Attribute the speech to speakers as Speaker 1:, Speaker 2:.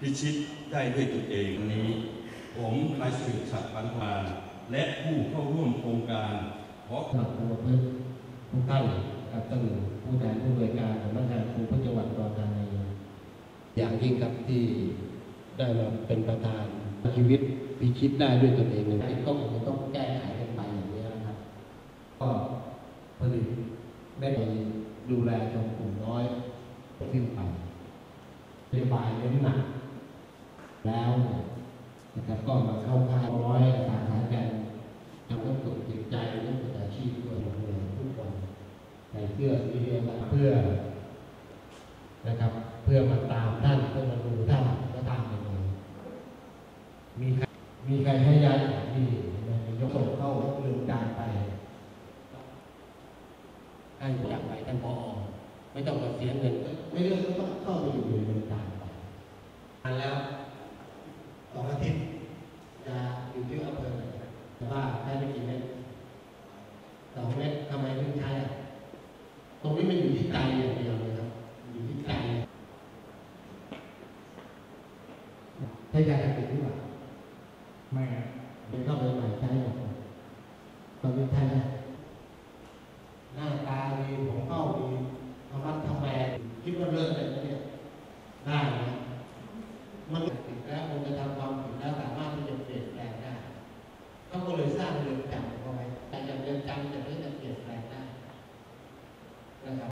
Speaker 1: พิชิตได้ด้วยตนเองนี้ ผมนายสืบศักดิ์ปันธาและผู้เข้าร่วมโครงการขอ
Speaker 2: สำหรับผู้ประพฤติทุกท่านกับท่านผู้แทนผู้บริการสำนักงานครูพุทธจังหวัดอุดรธานีอย่างยิ่งครับที่ได้มาเป็นประธานชีวิตพิชิตได้ด้วยตนเองเลยก็คงจะต้องแก้ไขกันไปอย่างนี้นะครับ ก็ผลิตได้ไปดูแลชนกลุ่มน้อยขึ้นไป นโยบายเน้นหนักแล้วนะครับก็มาเข้าค่ายร้อยสาขากันทำให้ฝึกจิตใจเรื่องอาชีพด้วยโรงเรียนทุกคนใส่เสื้อสีเดียวกันเพื่อนะครับ เพื่อมาตามท่านเพื่อมาดูท่านว่าท่านเป็นยังไงมีใครมีใครให้ย้ายสถานที่ไหมยกส่งเข้าเรือนจำไปให้อยาก ไปท่านพอไม่ต้องมาเสียเงิน ไม่เรื่องก็ต้องเข้าไปอยู่ในเรือนจำไปอันแล้วสองอาทิตย์จะอยู่ที่อำเภอไหนแต่ว่าใช้ไม่กี่เม็ดสองเม็ดทำไมถึงใช้อะตรงนี้มันอยู่ที่ใจอย่างเดียวเลยครับ อยู่ที่ใจใช้ยาเสพติดหรือเปล่า
Speaker 3: ไม่ครับ
Speaker 2: เป็นเข้าไปใหม่ใช้หมดตอนนี้ใช้ไหมหน้าตาดีผมเข้าดีธรรมะทำแมน คิดว่าเลิกเลยนะเนี่ยได้นะมันติดแล้วคงจะทำความ